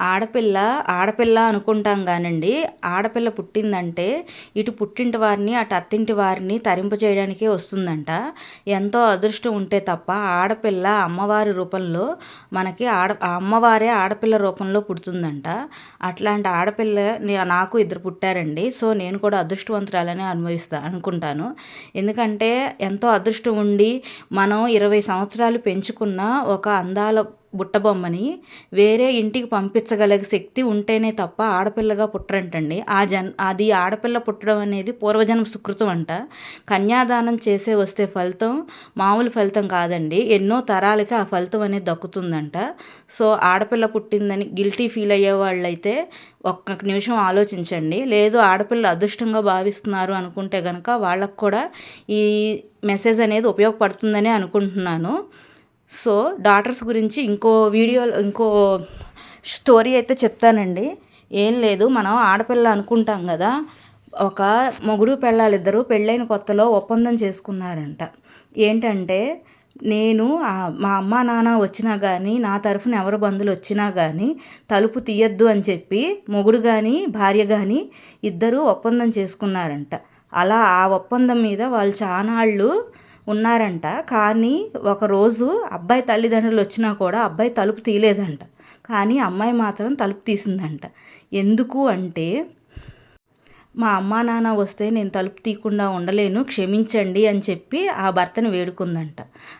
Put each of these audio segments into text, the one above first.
ఆడపిల్ల ఆడపిల్ల అనుకుంటాం కానండి. ఆడపిల్ల పుట్టిందంటే ఇటు పుట్టింటి వారిని అటు అత్తింటి వారిని తరింప చేయడానికే వస్తుందంట. ఎంతో అదృష్టం ఉంటే తప్ప ఆడపిల్ల అమ్మవారి రూపంలో మనకి ఆడ అమ్మవారే ఆడపిల్ల రూపంలో పుడుతుందంట. అట్లాంటి ఆడపిల్ల నాకు ఇద్దరు పుట్టారండి. సో నేను కూడా అదృష్టవంతురాలని అనుభవిస్తా అనుకుంటాను. ఎందుకంటే ఎంతో అదృష్టం ఉండి మనం ఇరవై సంవత్సరాలు పెంచుకున్న ఒక అందాల బుట్టబొమ్మని వేరే ఇంటికి పంపించగలిగే శక్తి ఉంటేనే తప్ప ఆడపిల్లగా పుట్టరంటండి. ఆ జన్ అది ఆడపిల్ల పుట్టడం అనేది పూర్వజన్మ సుకృతం అంట. కన్యాదానం చేసే వస్తే ఫలితం మామూలు ఫలితం కాదండి. ఎన్నో తరాలకి ఆ ఫలితం అనేది దక్కుతుందంట. సో ఆడపిల్ల పుట్టిందని గిల్టీ ఫీల్ అయ్యే వాళ్ళైతే ఒక్క నిమిషం ఆలోచించండి. లేదు ఆడపిల్ల అదృష్టంగా భావిస్తున్నారు అనుకుంటే కనుక వాళ్ళకు కూడా ఈ మెసేజ్ అనేది ఉపయోగపడుతుందని అనుకుంటున్నాను. సో డాటర్స్ గురించి ఇంకో వీడియో ఇంకో స్టోరీ అయితే చెప్తానండి. ఏం లేదు మనం ఆడపిల్ల అనుకుంటాం కదా ఒక మొగుడు పెళ్ళాలిద్దరూ పెళ్ళైన కొత్తలో ఒప్పందం చేసుకున్నారంట. ఏంటంటే నేను మా అమ్మ నాన్న వచ్చినా కానీ నా తరఫున ఎవరు బంధువులు వచ్చినా కానీ తలుపు తీయద్దు అని చెప్పి మొగుడు కానీ భార్య కానీ ఇద్దరూ ఒప్పందం చేసుకున్నారంట. అలా ఆ ఒప్పందం మీద వాళ్ళు చానాళ్ళు ఉన్నారంట. కానీ ఒకరోజు అబ్బాయి తల్లిదండ్రులు వచ్చినా కూడా అబ్బాయి తలుపు తీయలేదంట. కానీ అమ్మాయి మాత్రం తలుపు తీసిందంట. ఎందుకు అంటే మా అమ్మా నాన్న వస్తే నేను తలుపు తీయకుండా ఉండలేను క్షమించండి అని చెప్పి ఆ భర్తను వేడుకుందంట.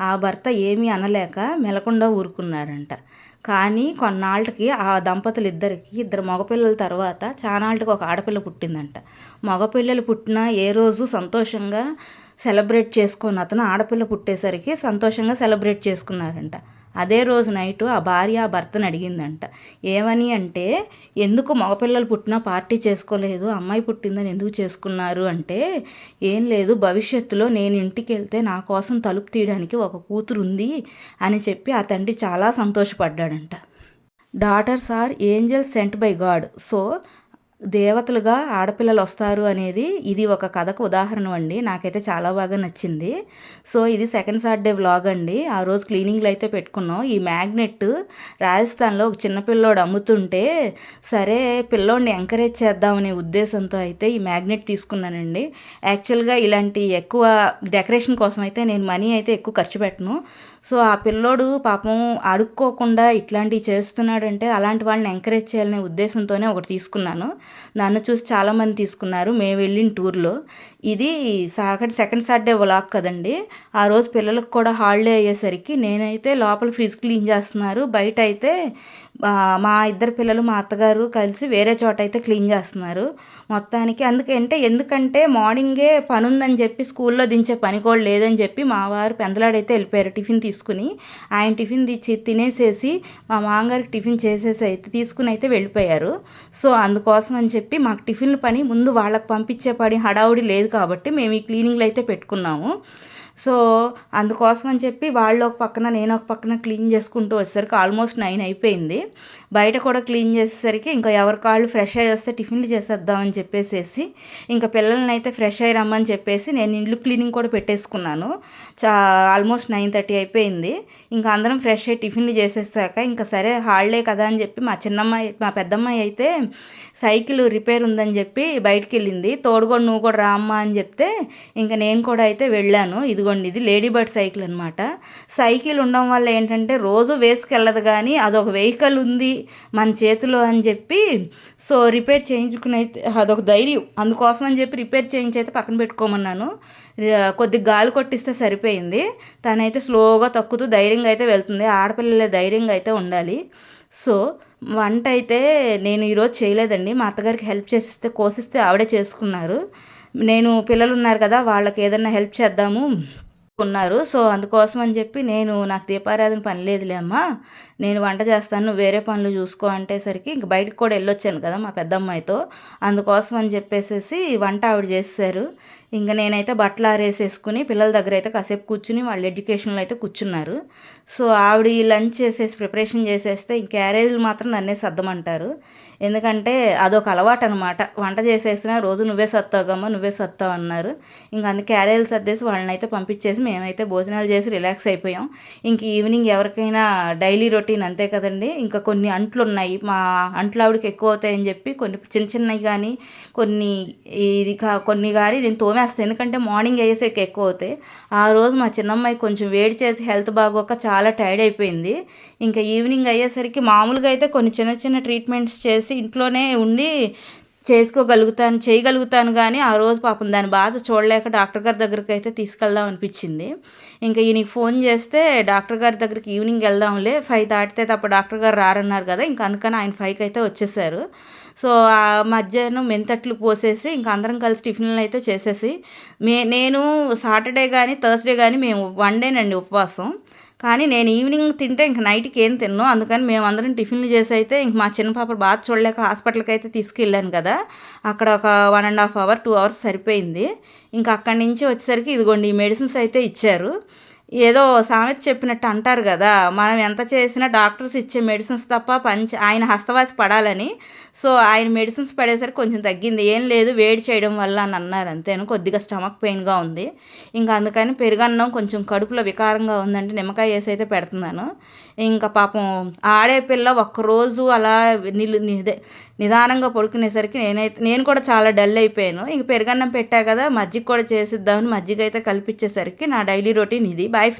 ఆ భర్త ఏమీ అనలేక మెలకుండా ఊరుకున్నారంట. కానీ కొన్నాళ్ళకి ఆ దంపతులు ఇద్దరికి ఇద్దరు మగపిల్లల తర్వాత చానాళ్ళకి ఒక ఆడపిల్ల పుట్టిందంట. మగపిల్లలు పుట్టిన ఏ రోజు సంతోషంగా సెలబ్రేట్ చేసుకొని అతను ఆడపిల్ల పుట్టేసరికి సంతోషంగా సెలబ్రేట్ చేసుకున్నారంట. అదే రోజు నైటు ఆ భార్య ఆ భర్తను అడిగిందంట. ఏమని అంటే ఎందుకు మగపిల్లలు పుట్టినా పార్టీ చేసుకోలేదు అమ్మాయి పుట్టిందని ఎందుకు చేసుకున్నారు అంటే ఏం లేదు భవిష్యత్తులో నేను ఇంటికి వెళ్తే నా కోసం తలుపు తీయడానికి ఒక కూతురు ఉంది అని చెప్పి ఆ తండ్రి చాలా సంతోషపడ్డాడంట. Daughters are angels sent by God. So దేవతలుగా ఆడపిల్లలు వస్తారు అనేది ఇది ఒక కథకు ఉదాహరణ అండి. నాకైతే చాలా బాగా నచ్చింది. సో ఇది సెకండ్ సాటర్డే వ్లాగ్ అండి. ఆ రోజు క్లీనింగ్లో అయితే పెట్టుకున్నాం. ఈ మ్యాగ్నెట్ రాజస్థాన్లో ఒక చిన్నపిల్లోడు అమ్ముతుంటే సరే పిల్లోడిని ఎంకరేజ్ చేద్దామనే ఉద్దేశంతో అయితే ఈ మ్యాగ్నెట్ తీసుకున్నానండి. యాక్చువల్గా ఇలాంటి ఎక్కువ డెకరేషన్ కోసం అయితే నేను మనీ అయితే ఎక్కువ ఖర్చు పెట్టను. సో ఆ పిల్లోడు పాపం అడుక్కోకుండా ఇట్లాంటివి చేస్తున్నాడంటే అలాంటి వాళ్ళని ఎంకరేజ్ చేయాలనే ఉద్దేశంతోనే ఒకటి తీసుకున్నాను. నన్ను చూసి చాలామంది తీసుకున్నారు. మేము వెళ్ళిన టూర్లో. ఇది సాకటి సెకండ్ సాటర్డే వ్లాగ్ కదండి. ఆ రోజు పిల్లలకు కూడా హాలిడే అయ్యేసరికి నేనైతే లోపల ఫ్రిడ్జ్ క్లీన్ చేస్తున్నారు. బయట అయితే మా ఇద్దరు పిల్లలు మా అత్తగారు కలిసి వేరే చోట అయితే క్లీన్ చేస్తున్నారు. మొత్తానికి అందుకంటే ఎందుకంటే మార్నింగే పని ఉందని చెప్పి స్కూల్లో దించే పని కూడా లేదని చెప్పి మా వారు పెందలాడైతే వెళ్ళిపోయారు టిఫిన్ తీసుకుని. ఆయన టిఫిన్ తెచ్చి తినేసేసి మా మామగారికి టిఫిన్ చేసేసి అయితే తీసుకుని అయితే వెళ్ళిపోయారు. సో అందుకోసం అని చెప్పి మాకు టిఫిన్ల పని ముందు వాళ్ళకి పంపించే పని హడావుడి లేదు కాబట్టి మేము ఈ క్లీనింగ్లు అయితే పెట్టుకున్నాము. సో అందుకోసం అని చెప్పి వాళ్ళు ఒక పక్కన నేను ఒక పక్కన క్లీన్ చేసుకుంటూ వచ్చేసరికి ఆల్మోస్ట్ నైన్ అయిపోయింది. బయట కూడా క్లీన్ చేసేసరికి ఇంకా ఎవరి కాళ్ళు ఫ్రెష్ అయ్యి వస్తే టిఫిన్లు చేసేద్దామని చెప్పేసి ఇంకా పిల్లల్ని అయితే ఫ్రెష్ అయ్యి రమ్మని చెప్పేసి నేను ఇల్లు క్లీనింగ్ కూడా పెట్టేసుకున్నాను. చా ఆల్మోస్ట్ నైన్ థర్టీ అయిపోయింది. ఇంకా అందరం ఫ్రెష్ అయ్యి టిఫిన్లు చేసేసాక ఇంకా సరే హాలిడే కదా అని చెప్పి మా చిన్నమ్మాయి మా పెద్దమ్మాయి అయితే సైకిల్ రిపేర్ ఉందని చెప్పి బయటికి వెళ్ళింది. తోడుగోడు నువ్వు కూడా రామ్మా అని చెప్తే ఇంకా నేను కూడా అయితే వెళ్ళాను. ఇదిగోండి ఇది లేడీ బర్డ్ సైకిల్ అనమాట సైకిల్ ఉండడం వల్ల ఏంటంటే రోజు వేసుకెళ్ళదు కానీ అదొక వెహికల్ ఉంది మన చేతిలో అని చెప్పి సో రిపేర్ చేయించుకుని అయితే అదొక ధైర్యం. అందుకోసం అని చెప్పి రిపేర్ చేయించి అయితే పక్కన పెట్టుకోమన్నాను. కొద్దిగా గాలి కొట్టిస్తే సరిపోయింది. తనైతే స్లోగా తక్కుతూ ధైర్యంగా అయితే వెళ్తుంది. ఆడపిల్లలే ధైర్యంగా అయితే ఉండాలి. సో వంట అయితే నేను ఈరోజు చేయలేదండి. మా అత్తగారికి హెల్ప్ చేసిస్తే కోసిస్తే ఆవిడే చేసుకున్నారు. నేను పిల్లలు ఉన్నారు కదా వాళ్ళకి ఏదన్నా హెల్ప్ చేద్దాము. ఉన్నారు సో అందుకోసం అని చెప్పి నేను నాకు దీపారాధన పని లేదులే అమ్మా. నేను వంట చేస్తాను వేరే పనులు చూసుకో అంటేసరికి ఇంక బయటకు కూడా వెళ్ళొచ్చాను కదా మా పెద్దమ్మాయితో. అందుకోసం అని చెప్పేసి వంట ఆవిడ చేస్తారు ఇంకా నేనైతే బట్టలు ఆరేసేసుకుని పిల్లల దగ్గర అయితే కాసేపు కూర్చుని వాళ్ళ ఎడ్యుకేషన్లో అయితే కూర్చున్నారు. సో ఆవిడ లంచ్ చేసేసి ప్రిపరేషన్ చేసేస్తే ఇంక క్యారేజీలు మాత్రం నన్నే సర్దమంటారు. ఎందుకంటే అదొక అలవాటు అనమాట వంట చేసేసిన రోజు నువ్వే సత్తావమ్మా నువ్వే సత్తావు అన్నారు. ఇంక అందుకే క్యారేజీలు సర్దేసి వాళ్ళని అయితే పంపించేసి మేమైతే భోజనాలు చేసి రిలాక్స్ అయిపోయాం. ఇంక ఈవినింగ్ ఎవరికైనా డైలీ రొటీన్ అంతే కదండి. ఇంకా కొన్ని అంట్లు ఉన్నాయి మా అంట్లు ఆవిడకి ఎక్కువ అవుతాయని చెప్పి కొన్ని చిన్న చిన్నవి కానీ కొన్ని ఇది కా కొన్ని కానీ నేను తోమేస్తాను ఎందుకంటే మార్నింగ్ అయ్యేసరికి ఎక్కువ అవుతాయి ఆ రోజు మా చిన్నమ్మాయి కొంచెం వేడి చేసి హెల్త్ బాగోక చాలా టైర్డ్ అయిపోయింది. ఇంకా ఈవినింగ్ అయ్యేసరికి మామూలుగా అయితే కొన్ని చిన్న చిన్న ట్రీట్మెంట్స్ చేసి ఇంట్లోనే ఉండి చేసుకోగలుగుతాను చేయగలుగుతాను కానీ ఆ రోజు పాపం దాని బాధ చూడలేక డాక్టర్ గారి దగ్గరికి అయితే తీసుకెళ్దాం అనిపించింది. ఇంకా ఈయనకి ఫోన్ చేస్తే డాక్టర్ గారి దగ్గరికి ఈవినింగ్ వెళ్దాంలే ఫైవ్ దాటితే తప్ప డాక్టర్ గారు రారన్నారు కదా ఇంకా అందుకని ఆయన ఫైవ్కి అయితే వచ్చేసారు. సో ఆ మధ్యాహ్నం మెంతట్లు పోసేసి ఇంకా అందరం కలిసి టిఫిన్లు అయితే చేసేసి మే నేను సాటర్డే కానీ థర్స్డే కానీ మేము వన్ డేనండి ఉపవాసం. కానీ నేను ఈవినింగ్ తింటే ఇంక నైట్కి ఏం తిన్ను. అందుకని మేము అందరం టిఫిన్లు చేసి అయితే ఇంక మా చిన్న పాప బాధ చూడలేక హాస్పిటల్కి అయితే తీసుకెళ్ళాను కదా. అక్కడ ఒక one and half hour two hours సరిపోయింది. ఇంకా అక్కడి నుంచి వచ్చేసరికి ఇదిగోండి ఈ మెడిసిన్స్ అయితే ఇచ్చారు. ఏదో సామెత చెప్పినట్టు అంటారు కదా మనం ఎంత చేసినా డాక్టర్స్ ఇచ్చే మెడిసిన్స్ తప్ప పంచ ఆయన హస్తవాసి పడాలని. సో ఆయన మెడిసిన్స్ పడేసరికి కొంచెం తగ్గింది. ఏం లేదు వేడి చేయడం వల్ల అని అన్నారు అంతేను కొద్దిగా స్టమక్ పెయిన్గా ఉంది. ఇంకా అందుకని పెరుగన్నం కొంచెం కడుపులో వికారంగా ఉందంటే నిమ్మకాయ వేసి అయితే పెడుతున్నాను. ఇంకా పాపం ఆడే పిల్ల ఒక్కరోజు అలా నిలు నిదే నిదానంగా పడుకునేసరికి నేనైతే నేను కూడా చాలా డల్ అయిపోయాను. ఇంక పెరుగన్నం పెట్టా కదా మజ్జిగ కూడా చేసిద్దామని మజ్జిగ అయితే కల్పించేసరికి నా డైలీ రొటీన్ ఇది. vai